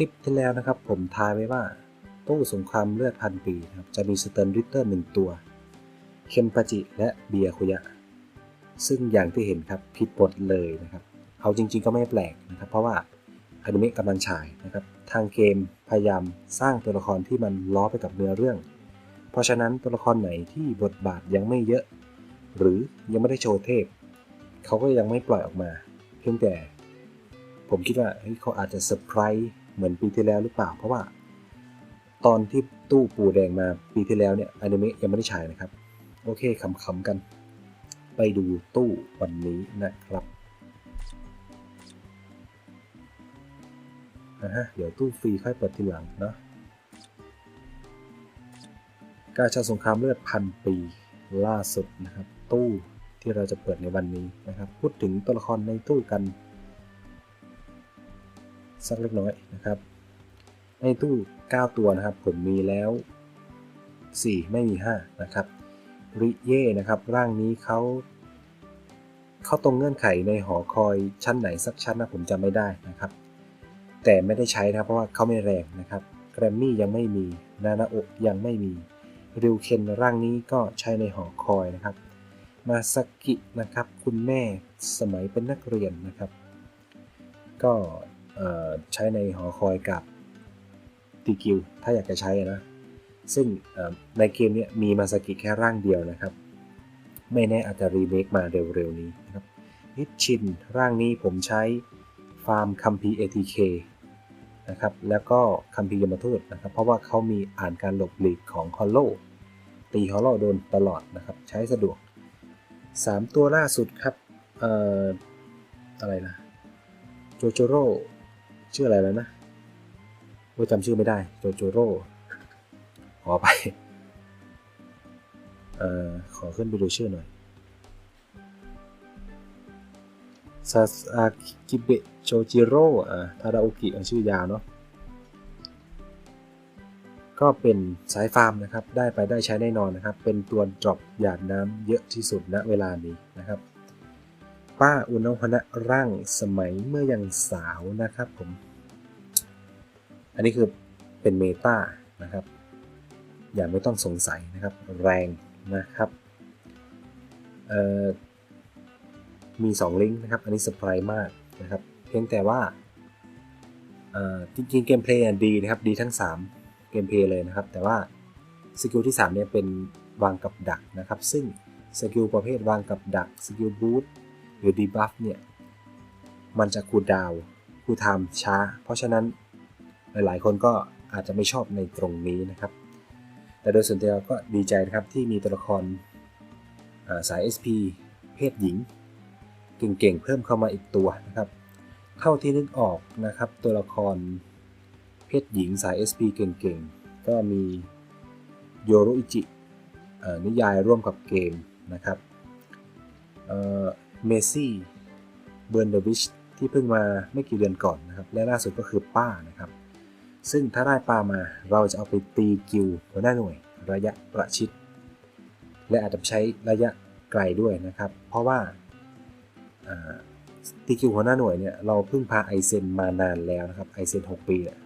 ลิปที่แล้วนะครับ ผมทายไว้ว่าตู้สงครามเลือดพันปีนะครับจะมีสเต r ร์ริเตอร์หนึ่งตัว เคมปาจิและเบียคุยะ ซึ่งอย่างที่เห็นครับผิดบทเลยนะครับ เอาจริง ๆ ก็ไม่แปลกนะครับ เพราะว่าอนิเมะกำลังฉายนะครับ ทางเกมพยายามสร้างตัวละครที่มันล้อไปกับเนื้อเรื่อง เพราะฉะนั้นตัวละครไหนที่บทบาทยังไม่เยอะ หรือยังไม่ได้โชว์เทพ เขาก็ยังไม่ปล่อยออกมา เพียงแต่ผมคิดว่าเฮ้ยเขาอาจจะเซอร์ไพรส์ เหมือนปีที่แล้วหรือเปล่า เพราะว่า ตอนที่ตู้ปูแดงมาปีที่แล้วเนี่ยอนิเมะยังไม่ได้ฉายนะครับ โอเคขำๆกัน ไปดูตู้วันนี้นะครับนะฮะเดี๋ยวตู้ฟรีค่อยเปิดทีหลังเนาะกาชาสงครามเลือดพันปีล่าสุดนะครับ ตู้ที่เราจะเปิดในวันนี้นะครับ พูดถึงตัวละครในตู้กัน สักเล็กน้อยนะครับ ในตู้ 9 ตัวนะครับ ผมมีแล้ว 4 ไม่มี 5 นะครับริเย่นะครับ ร่างนี้เขาเข้าตรงเงื่อนไขในหอคอยชั้นไหนสักชั้นนะผมจำไม่ได้นะครับ แต่ไม่ได้ใช้นะครับเพราะว่าเขาไม่แรงนะครับแกรมมี่ยังไม่มีนานาโอยังไม่มีริวเคนร่างนี้ก็ใช้ในหอคอยนะครับ มาสกินะครับคุณแม่สมัยเป็นนักเรียนนะครับ ก็ ใช้ในหอคอยกับตีกิวถ้าอยากจะใช้นะ ซึ่งในเกมนี้มีมาสกิแค่ร่างเดียวนะครับ ไม่แน่อาจจะรีเมคมาเร็วๆนี้นะครับนิชินร่างนี้ผมใช้ฟาร์มคัมพี ATK นะครับแล้วก็คัมพียมทูตนะครับ เพราะว่าเขามีอ่านการหลบหลีกของฮอลโลตีฮอลโลโดนตลอดนะครับ ใช้สะดวก 3 ตัวล่าสุดครับ เอ่อ อะไรนะโจโจโร่ ชื่ออะไรแล้วนะว่าจำชื่อไม่ได้โจโจโร่ขอไปเอ่อขอขึ้นไปดูชื่อหน่อยซาอากิเบะโชจิโร่อ่าทาราโอกิชื่อยาวเนาะก็เป็นสายฟาร์มนะครับ ได้ไปได้ใช้แน่นอนนะครับ เป็นตัวดรอปหยาดน้ำเยอะที่สุดณเวลานี้นะครับ ป้าอุณหนะร่างสมัยเมื่อยังสาวนะครับผม อันนี้คือเป็นเมตานะครับ อย่าไม่ต้องสงสัยนะครับ แรงนะครับมี 2 ลิงก์นะครับ อันนี้เซอร์ไพรส์มากนะครับ เพียงแต่ว่าจริงๆเกมเพลย์ดีนะครับ ดีทั้ง 3 เกมเพลย์เลยนะครับ แต่ว่าสกิลที่ 3 เนี่ยเป็นวางกับดักนะครับ ซึ่งสกิลประเภทวางกับดักสกิลบูท หรือดีบัฟเนี่ย มันจะคูลดาวคูลไทม์ช้า เพราะฉะนั้นหลายๆ คนก็อาจจะไม่ชอบในตรงนี้นะครับ แต่โดยส่วนตัวก็ดีใจนะครับที่มีตัวละครสาย SP เพศหญิง เก่งๆ เพิ่มเข้ามาอีกตัวนะครับ เท่าที่นึกออกนะครับ ตัวละครเพศหญิงสาย SP เก่งๆ ก็มีโยโรอิจินิยายร่วมกับเกมนะครับ เมซี่เบิร์นเดวิชที่เพิ่งมาไม่กี่เดือนก่อนนะครับ และล่าสุดก็คือป้านะครับ ซึ่งถ้าได้ป้ามาเราจะเอาไปตีกิวหัวหน้าหน่วยระยะประชิด และอาจจะใช้ระยะไกลด้วยนะครับ เพราะว่าตีคิวหัวหน้าหน่วยเนี่ยเราเพิ่งพาไอเซนมานานแล้วนะครับไอเซน6 ปีเนี่ย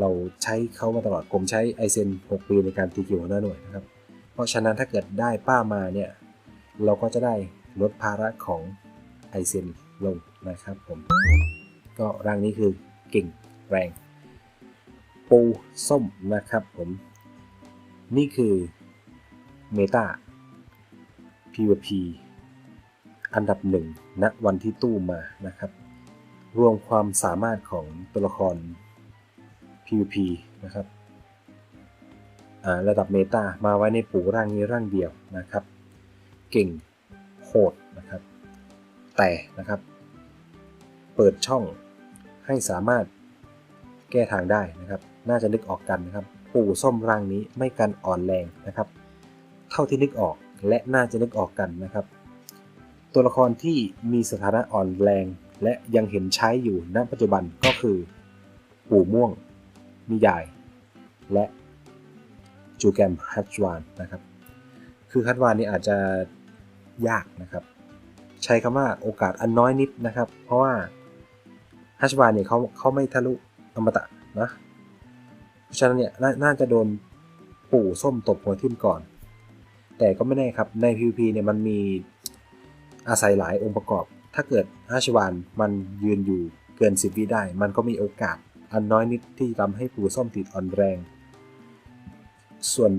เราใช้เขามาตลอดผมใช้ไอเซน6 ปีในการตีคิวหัวหน้าหน่วยนะครับ เพราะฉะนั้นถ้าเกิดได้ป้ามาเนี่ยเราก็จะได้ ลดภาระของไอเซนลงนะครับผม ก็ร่างนี้คือเก่งแรง ปูส้มนะครับผม นี่คือเมตา PVP อันดับหนึ่งณวันที่ตู้มานะครับ รวมความสามารถของตัวละคร PVP นะครับระดับเมตามาไว้ในปูร่างนี้ร่างเดียวนะครับ เก่ง หดนะครับ แต่นะครับ เปิดช่องให้สามารถแก้ทางได้นะครับ น่าจะนึกออกกันนะครับปู่ส้มร่างนี้ไม่กันอ่อนแรงนะครับ เท่าที่นึกออกและน่าจะนึกออกกันนะครับ ตัวละครที่มีสถานะอ่อนแรง และยังเห็นใช้อยู่ณปัจจุบันก็คือ ปู่ม่วงนิยายและจูแกมฮัตวานนะครับ คือฮัตวานนี่อาจจะ ยากนะครับ ใช้คำว่าโอกาสอันน้อยนิดนะครับ เพราะว่าฮัตวานเนี่ยเขาเขาไม่ทะลุอมตะนะ เพราะฉะนั้นเนี่ยนน่าจะโดนปู่ส้มตบหัวทิ่มก่อน แต่ก็ไม่แน่ครับใน PVP เนี่ยมันมีอาศัยหลายองค์ประกอบ ถ้าเกิดอาชวานมันยืนอยู่เกิน 10 วิได้ มันก็มีโอกาสอันน้อยนิดที่ทำให้ปู่ส้มติดอ่อนแรง ส่วน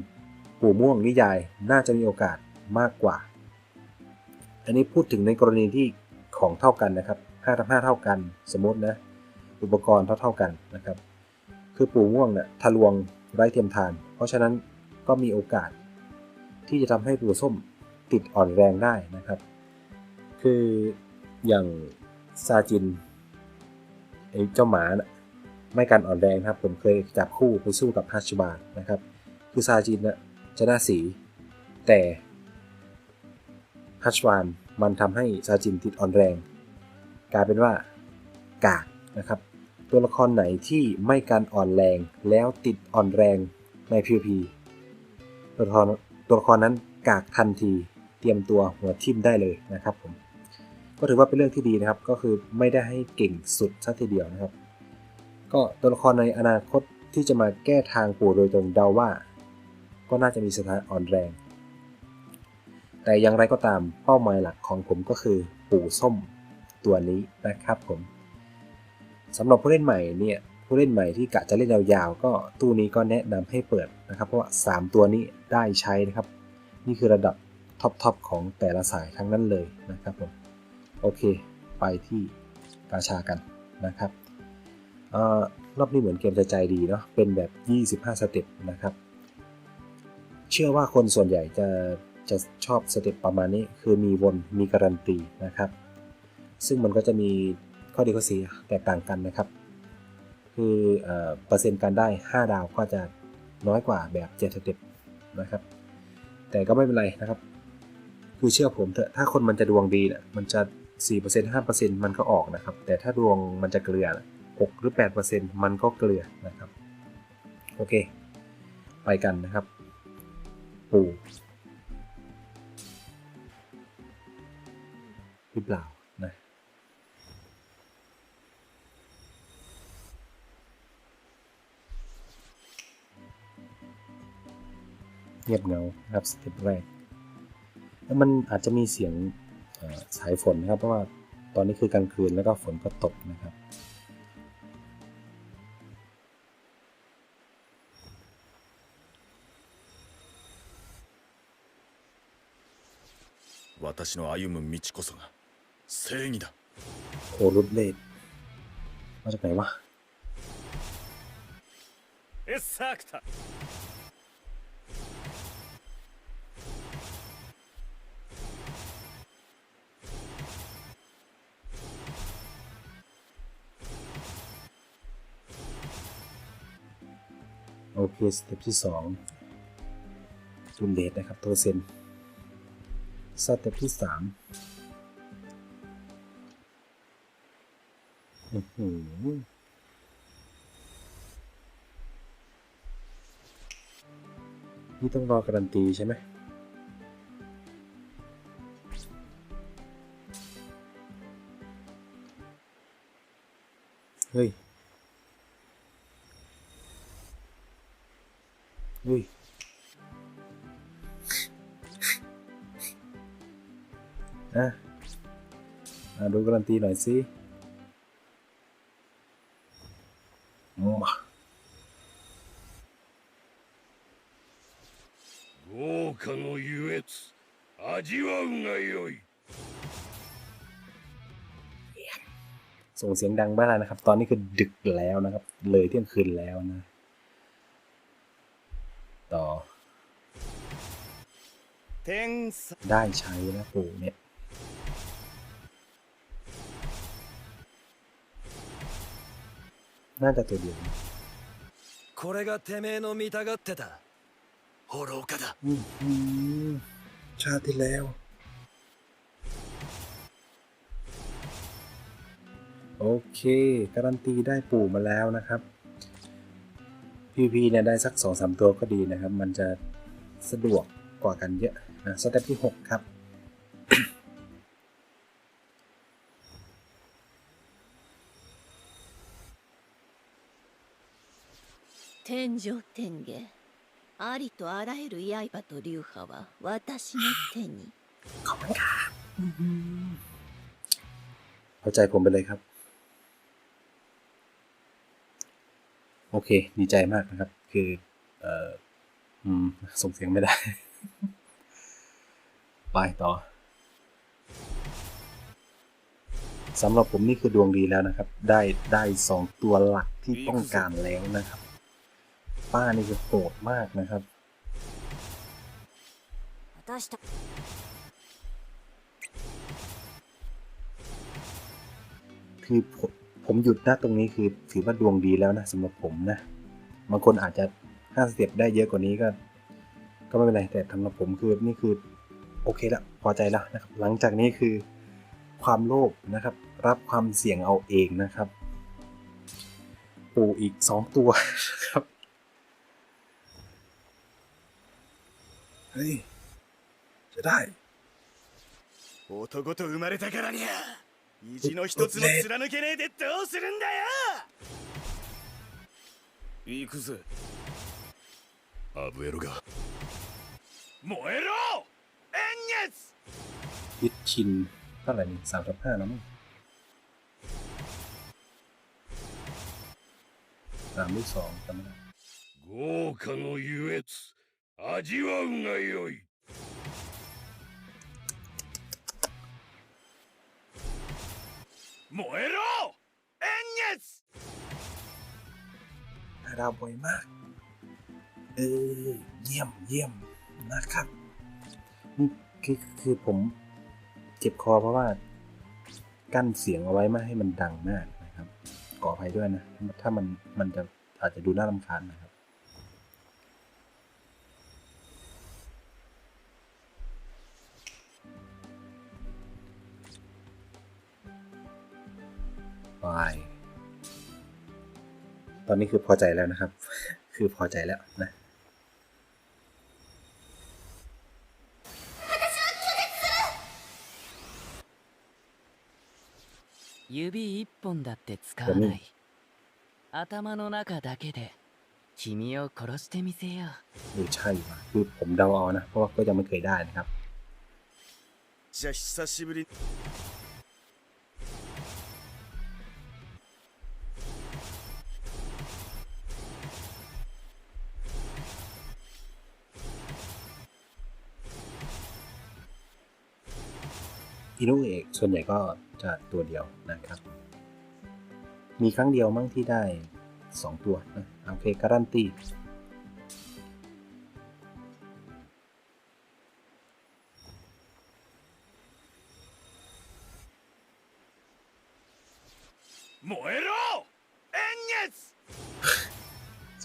ปู่ม่วงนิยายน่าจะมีโอกาสมากกว่า อันนี้พูดถึงในกรณีที่ของเท่ากันนะครับ5ทับ5เท่ากัน สมมตินะ อุปกรณ์เท่าเท่ากันนะครับ คือปู่ม่วงเนี่ยทะลวงไร้เทียมทาน เพราะฉะนั้นก็มีโอกาส ที่จะทำให้ปู่ส้มติดอ่อนแรงได้นะครับ คืออย่างซาจินไอ้เจ้าหมาน่ะไม่กันอ่อนแรงนะครับ ผมเคยจับคู่ไปสู้กับฮัชบานะครับ คือซาจินน่ะชนะสี แต่ ฮัชวาน มันทำให้ซาจินติดอ่อนแรง กลายเป็นว่ากากนะครับ ตัวละครไหนที่ไม่การอ่อนแรงแล้วติดอ่อนแรงใน PVP ตัวละครตัวละครนั้นกากทันทีเตรียมตัวหัวทิ่มได้เลยนะครับผมก็ถือว่าเป็นเรื่องที่ดีนะครับ ก็คือไม่ได้ให้เก่งสุดซะทีเดียวนะครับ ก็ตัวละครในอนาคตที่จะมาแก้ทางปู่โดยตรงเดาว่า ก็น่าจะมีสถานอ่อนแรง แต่อย่างไรก็ตามเป้าหมายหลักของผมก็คือปู่ส้มตัวนี้นะครับผมสำหรับผู้เล่นใหม่เนี่ยผู้เล่นใหม่ที่กะจะเล่นยาวๆ ก็ตู้นี้ก็แนะนำให้เปิดนะครับ เพราะว่า 3 ตัวนี้ได้ใช้นะครับ นี่คือระดับท็อปๆของแต่ละสายทั้งนั้นเลยนะครับผมโอเค ไปที่กาชากันนะครับอรอบนี้เหมือนเกมจะใจดีเนาะเป็นแบบ 25 สเต็ปนะครับ เชื่อว่าคนส่วนใหญ่จะ จะชอบสเต็ปประมาณนี้ คือมีวนมีการันตีนะครับ ซึ่งมันก็จะมีข้อดีข้อเสียแตกต่างกันนะครับ คือเอเปอร์เซ็นต์การได้ 5 ดาวก็จะน้อยกว่าแบบ7สเต็ปนะครับ แต่ก็ไม่เป็นไรนะครับ คือเชื่อผมเถอะถ้าคนมันจะดวงดีนี่ยมันจะ 4% 5%มันก็ออกนะครับ แต่ถ้าดวงมันจะเกลือ6หรือ 8%มันก็เกลือนะครับ โอเค ไปกันนะครับ ปู หรือเปล่านะ เงียบเหงานะครับสเต็ปแรก แล้วมันอาจจะมีเสียงเอ่อสายฝนนะครับ เพราะว่าตอนนี้คือกลางคืนแล้วก็ฝนก็ตกนะครับ 私の歩む道こそが 正義だ โอรุดเลดมาจากไหนวะ エッサークタ โอเค สเต็ปที่สองซูมเลดนะครับ ตัวเซนสเต็ปที่สาม อื้อหือนี่ต้องรอการันตีใช่ไหมเฮ้ย เฮ้ย อะมาดูการันตีหน่อยสิ ส่งเสียงดังบ้างนะครับ ตอนนี้คือดึกแล้วนะครับ เลยเที่ยงคืนแล้วนะ ต่อ 天才 ได้ใช้นะปู่เนี่ย น่าจะตัวเดียวนะ これがてめえの見たがってた愚かだ อื้อหือชาติที่แล้ว โอเค การันตีได้ปู่มาแล้วนะครับ PVP เนี่ยได้สัก 2-3 ตัวก็ดีนะครับ มันจะสะดวกกว่ากันเยอะนะสเต็ปที่ 6 ครับ อ 天上天下ありとあらゆる刃と流派は私の手に ขอบคุณครับอื้อหือเข้าใจผมไปเลยครับ โอเค ดีใจมากนะครับ คือเอ่อส่งเสียงไม่ได้ ไปต่อสำหรับผมนี่คือดวงดีแล้วนะครับ ได้ได้สองตัวหลักที่ต้องการแล้วนะครับ ป้านี่คือโหดมากนะครับคือผม ผมหยุดนะตรงนี้คือถือว่าดวงดีแล้วนะสำหรับผมนะ บางคนอาจจะห้าสเต็ปได้เยอะกว่านี้ก็ ก็ไม่เป็นไรแต่สำหรับผมคือนี่คือ โอเคละพอใจแล้วนะครับ หลังจากนี้คือความโลภนะครับ รับความเสี่ยงเอาเองนะครับ ปูอีกสองตัว ครับ เฮ้ย จะได้ 男と生まれたからにゃ 意地の一つも貫けねえでどうするんだよ行くぜアブエロが燃えろ円月 ยึดชินเท่าไหร่นี่สามสิบห้าแล้วมั้งสามหรือสองจำไม่ได้ 豪華の優越味わうがよい 燃えろ円月 ห้าดาวบ่อยมาก เออ เยี่ยมเยี่ยมนะครับนี่คือคือผมเจ็บคอเพราะว่า กั้นเสียงเอาไว้ไม่ให้มันดังมากนะครับขออภัยด้วยนะ ถ้ามันมันจะอาจจะดูน่ารำคาญนะครับ ไป ตอนนี้คือพอใจแล้วนะครับ คือพอใจแล้วนะ 指一本だって使わごめなんい頭の中だけで君を殺してみせよう เออใช่ว่ะคือผมเดาเอานะ เพราะว่าก็ยังไม่เคยได้นะครับ じゃあ久しぶり ฮีโร่เอกส่วนใหญ่ก็จะตัวเดียวนะครับ มีครั้งเดียวมั้งที่ได้ 2 ตัวนะโอเคการันตี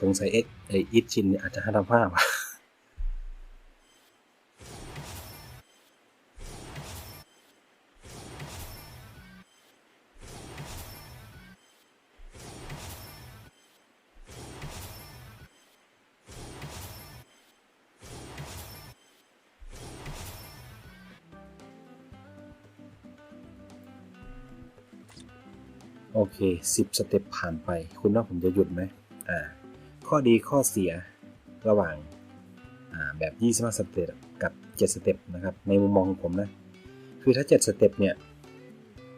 สงสัยเอ็กไออิชินอาจจะห้าทำห้าว่ะ เค10สเต็ปผ่านไป คุณว่าผมจะหยุดไหมอ่าข้อดีข้อเสียระหว่างอ่าแบบ25สเต็ปกับ 7 สเต็ปนะครับ ในมุมมองของผมนะ คือถ้า 7 สเต็ปเนี่ย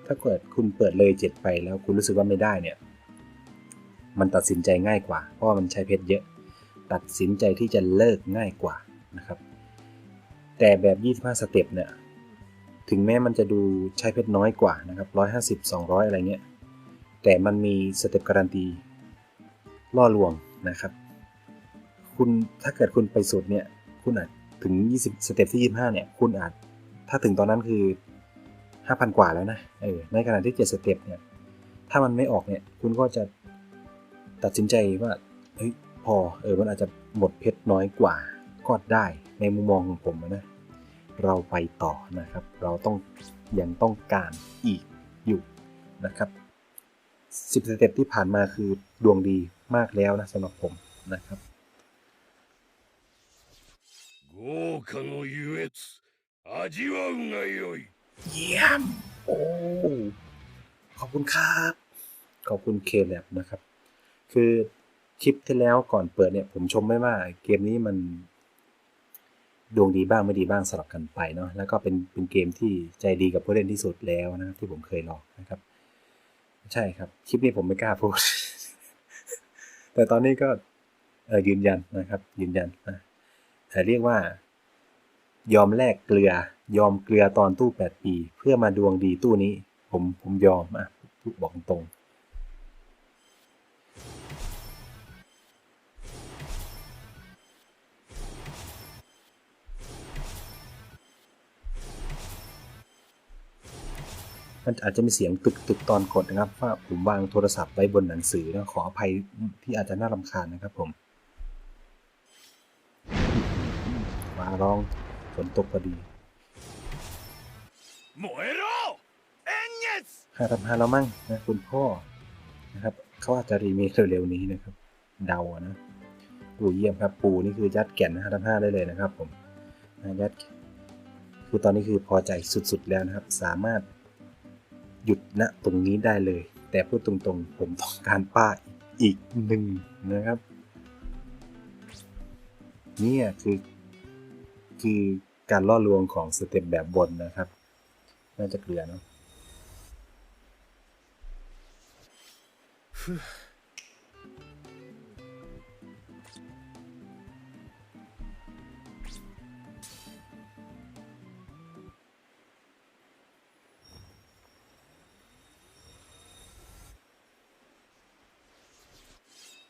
ถ้าเกิดคุณเปิดเลย 7 ไปแล้วคุณรู้สึกว่าไม่ได้เนี่ย มันตัดสินใจง่ายกว่า เพราะมันใช้เพชรเยอะ ตัดสินใจที่จะเลิกง่ายกว่านะครับ แต่แบบ 25 สเต็ปเนี่ย ถึงแม้มันจะดูใช้เพชรน้อยกว่านะครับ150 200 อะไรเงี้ย แต่มันมีสเต็ปการันตีล่อลวงนะครับ คุณถ้าเกิดคุณไปสุดเนี่ย คุณอาจถึง 20 สเต็ปที่ 25 เนี่ย คุณอาจ ถ้าถึงตอนนั้นคือ 5,000 กว่าแล้วนะ เออ ในขณะที่ 7 สเต็ปเนี่ย ถ้ามันไม่ออกเนี่ย คุณก็จะตัดสินใจว่าเฮ้ยพอ เออ มันอาจจะหมดเพชรน้อยกว่า ก็ได้ ในมุมมองของผมนะ เราไปต่อนะครับ เราต้องยังต้องการอีกอยู่นะครับ สิบสเต็ปที่ผ่านมาคือดวงดีมากแล้วนะสำหรับผมนะครับ 豪華の優越味わうがよい เยี่ยม โอ้ ขอบคุณครับ ขอบคุณเคแลบนะครับ คือ คลิปที่แล้วก่อนเปิดเนี่ย ผมชมไม่ว่าเกมนี้มัน ดวงดีบ้างไม่ดีบ้างสลับกันไปเนาะแล้วก็เป็นเป็นเกมที่ใจดีกับผู้เล่นที่สุดแล้วนะครับที่ผมเคยลองนะครับ ใช่ครับ คลิปนี้ผมไม่กล้าพูด แต่ตอนนี้ก็เออยืนยันนะครับ ยืนยันนะแต่เรียกว่า ยอมแลกเกลือ ยอมเกลือตอนตู้แปดปี เพื่อมาดวงดีตู้นี้ ผมผมยอมอะบอกตรง มันอาจจะมีเสียงตุกตุกตอนกดนะครับว่าผมวางโทรศัพท์ไว้บนหนังสือนะขออภัยที่อาจจะน่ารำคาญนะครับผมมาร้องฝนตกพอดีห้าทำห้าแล้วมั่งนะคุณพ่อนะครับเขาอาจจะรีเมคเร็วๆนี้นะครับ เดานะปูเยี่ยมครับปูนี่คือยัดแก่นนห้าทำห้าได้เลยนะครับผมยัดคือตอนนี้คือพอใจสุดๆแล้วนะครับ สามารถ หยุดณตรงนี้ได้เลย แต่พูดตรงๆ ผมต้องการป้าอีกหนึ่งนะครับเนี่ยคือ คือการล่อลวงของสเต็ปแบบบนนะครับ น่าจะเกลือเนาะ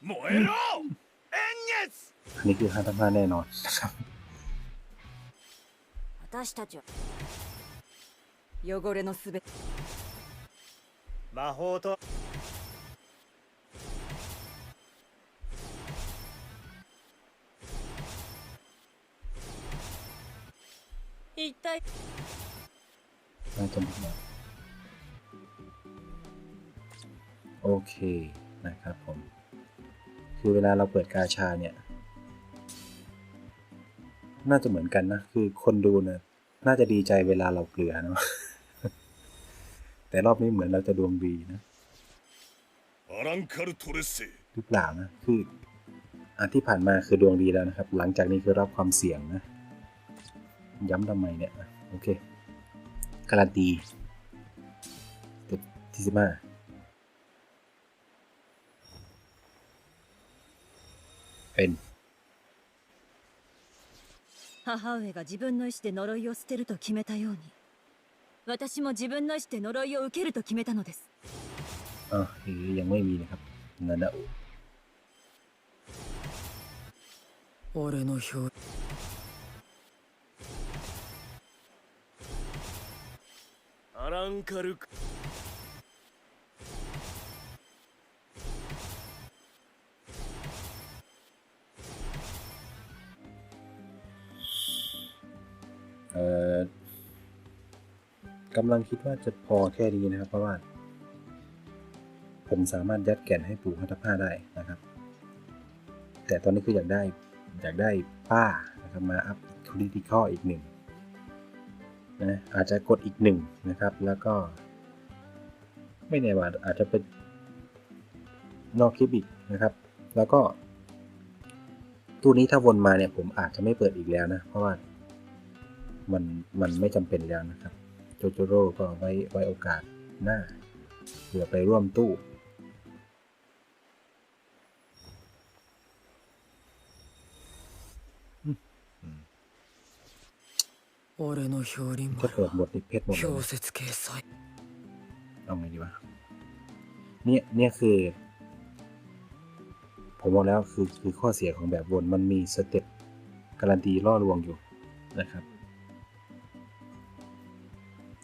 燃えろ円月 อันนี้คือห้าทับห้าแน่นอนนะครับ 私たちは汚れのすべ魔法と一体 น่าจะมีนะโอเคนะครับผม คือเวลาเราเปิดกาชาเนี่ย น่าจะเหมือนกันนะ คือคนดูเนี่ยน่าจะดีใจเวลาเราเกลือเนาะแต่รอบนี้เหมือนเราจะดวงดีนะหรือเปล่านะ คืออันที่ผ่านมาคือดวงดีแล้วนะครับ หลังจากนี้คือรอบความเสี่ยงนะ ย้ำทำไมเนี่ย โอเค การันตีที่สิบห้า เป็น 母上が自分の意志で呪いを捨てると決めたように私も自分の意志で呪いを受けると決めたのです อ่าหรือยังไม่มีนะครับนั่นนะ 俺の表アランカル เออกำลังคิดว่าจะพอแค่นี้นะครับ เพราะว่า ผมสามารถยัดแก่นให้ปู่พัฒผ้าได้นะครับ แต่ตอนนี้คืออยากได้อยากได้ป้านะครับมาอัพคริติคออีกหนึ่งนะอาจจะกดอีกหนึ่งนะครับ แล้วก็ ไม่แน่ว่าอาจจะเป็นนอกคลิปอีกนะครับ แล้วก็ตู้นี้ถ้าวนมาเนี่ยผมอาจจะไม่เปิดอีกแล้วนะ เพราะว่า มันมันไม่จำเป็นแล้วนะครับ โจโจโร่ก็ไว้ไว้โอกาสหน้าเผื่อไปร่วมตู้ 俺の表輪 ถ้าเปิดหมดนี่เพชรหมดเลย 氷 นะ 雪系祭 เอาไงดีวะเนี่ยเนี่ยคือ ผมบอกแล้วคือคือข้อเสียของแบบวนมันมีสเต็ปการันตีล่อลวงอยู่นะครับ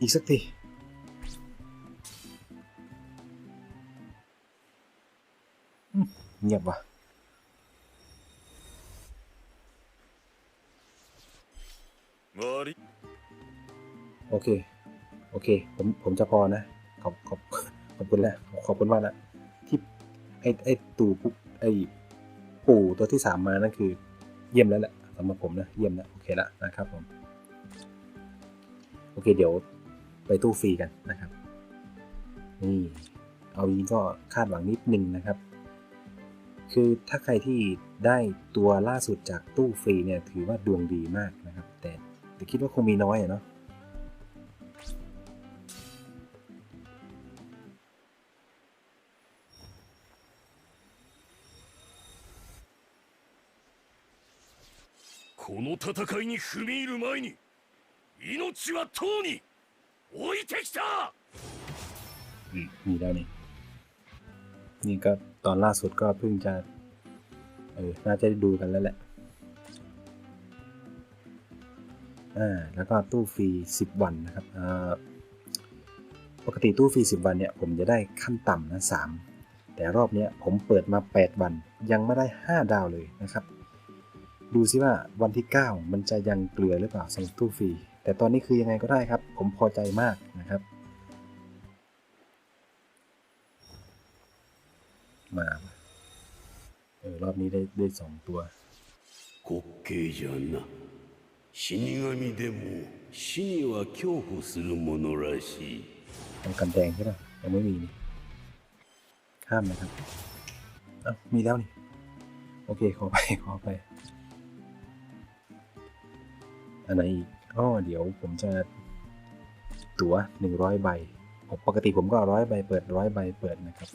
อีกสักทีเงียบว่ะโอเค โอเค ผม ผมจะพอนะ ขอบ ขอบ ขอบคุณแล้ว ขอบคุณมากนะที่ไอไอตู่ปุ๊บไอปู่ตัวที่สามมานั่นคือ เยี่ยมแล้วแหละสำหรับผมนะ เยี่ยมแล้ว โอเคแล้วนะครับผม โอเค เดี๋ยว ไปตู้ฟรีกันนะครับ นี่ เอาอย่างนี้ก็คาดหวังนิดนึงนะครับ คือ คือถ้าใครที่ได้ตัวล่าสุดจากตู้ฟรีเนี่ยถือว่าดวงดีมากนะครับ แต่แต่คิดว่าคงมีน้อยอะเนาะ この戦いに踏み入る前に命はとうに 置いてきた อืมมีแล้วนี่ นี่ก็ตอนล่าสุดก็เพิ่งจะ เออ น่าจะได้ดูกันแล้วแหละ อ่า แล้วก็ตู้ฟรี10 วันนะครับอ่าปกติตู้ฟรี 10 วันเนี่ย ผมจะได้ขั้นต่ำนะ3แต่รอบเนี้ยผมเปิดมา 8 วัน ยังไม่ได้ 5 ดาวเลยนะครับ ดูซิว่าวันที่ 9 มันจะยังเกลือหรือเปล่าสำหรับตู้ฟรี แต่ตอนนี้คือยังไงก็ได้ครับ ผมพอใจมากนะครับ มาเออรอบนี้ได้ได้สองตัว 滑稽じゃな死神でも死には恐怖するものらしい ต้องกันแดงใช่ป่ะยังไม่มีนี่ข้ามนะครับเอ้ามีแล้วนี่ โอเค ขอไป ขอไป อันไหนอีก อ๋อเดี๋ยวผมจะ ตั๋วหนึ่งร้อยใบผมปกติผมก็ร้อยใบเปิดร้อยใบเปิดนะครับ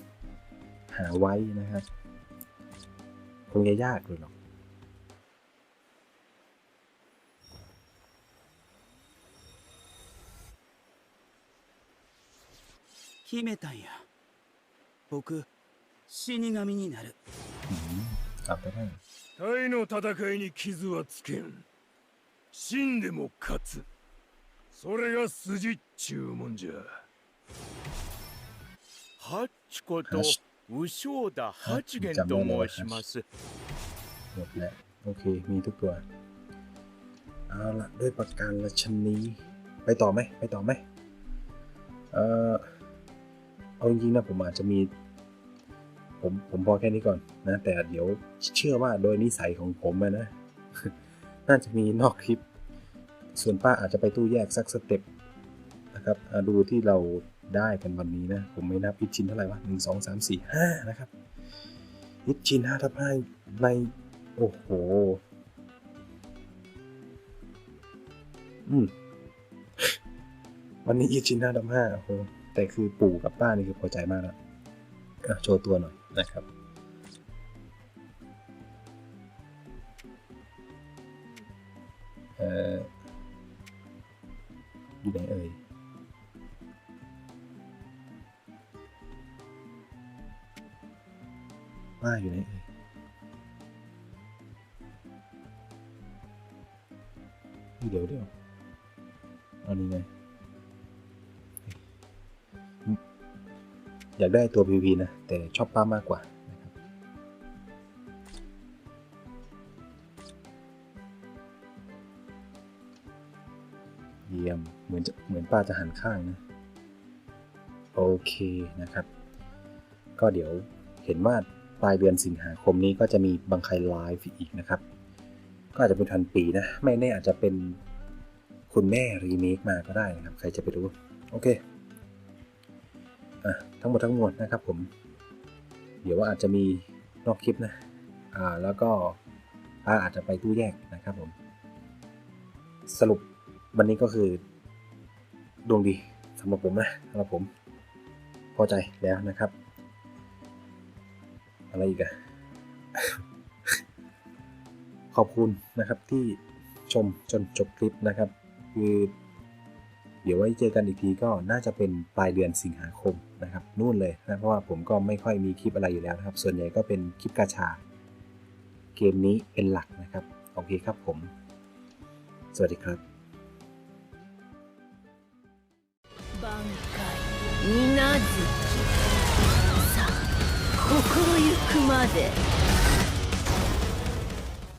หาไว้นะครับคงจะยากเลยหรอก 決めたんや僕死神になる อืมกลับไปได้ タイの戦いに傷はつけん 死んでも勝つそれが筋っちゅうもんじゃハッチことハチ右正田八元ジャムのと申します。 หมดแล้วโอเค มีทุกตัว เอาละด้วยประการละชนีไปต่อไหมไปต่อไหมเออเอาจริงๆนะผมอาจจะมี ผมผมพอแค่นี้ก่อนนะ แต่เดี๋ยวเชื่อว่าโดยนิสัยของผมอะนะ น่าจะมีนอกคลิป ส่วนป้าอาจจะไปตู้แยกสักสเต็ปนะครับดูที่เราได้กันวันนี้นะ ผมไม่นับอิชชินเท่าไหร่วะหนึ่งสองสามสี่ห้านะครับอิชชินห้าทับห้าใน โอ้โห อืม วันนี้อิชชินห้าทับห้าโอ้โหแต่คือปู่กับป้านี่คือพอใจมากแล้วอะโชว์ตัวหน่อยนะครับ เอ่ออยู่ไหนเอ่ยป้าอยู่ไหนเอ่ยเดี๋ยวเดี๋ยวเอานี้ไงอยากได้ตัว PVP นะ แต่ชอบป้ามากกว่า เยี่ยม เหมือนจะเหมือนป้าจะหันข้างนะ โอเคนะครับ ก็เดี๋ยวเห็นว่าปลายเดือนสิงหาคมนี้ก็จะมีบังไครไลฟ์อีกนะครับ ก็อาจจะเป็นทันปีนะ ไม่แน่อาจจะเป็นคุณแม่รีเมคมาก็ได้นะครับ ใครจะไปรู้ โอเคอะทั้งหมดทั้งมวลนะครับผม เดี๋ยวว่าอาจจะมีนอกคลิปนะ อ่า แล้วก็ป้าอาจจะไปตู้แยกนะครับผม สรุป วันนี้ก็คือดวงดีสำหรับผมนะสำหรับผมพอใจแล้วนะครับ อะไรอีกอะขอบคุณนะครับที่ชมจนจบคลิปนะครับ คือเดี๋ยวไว้เจอกันอีกทีก็น่าจะเป็นปลายเดือนสิงหาคมนะครับนู่นเลยนะเพราะว่าผมก็ไม่ค่อยมีคลิปอะไรอยู่แล้วนะครับ ส่วนใหญ่ก็เป็นคลิปกาชา เกมนี้เป็นหลักนะครับ โอเคครับผม สวัสดีครับ 稲月。さあ心ゆくまで。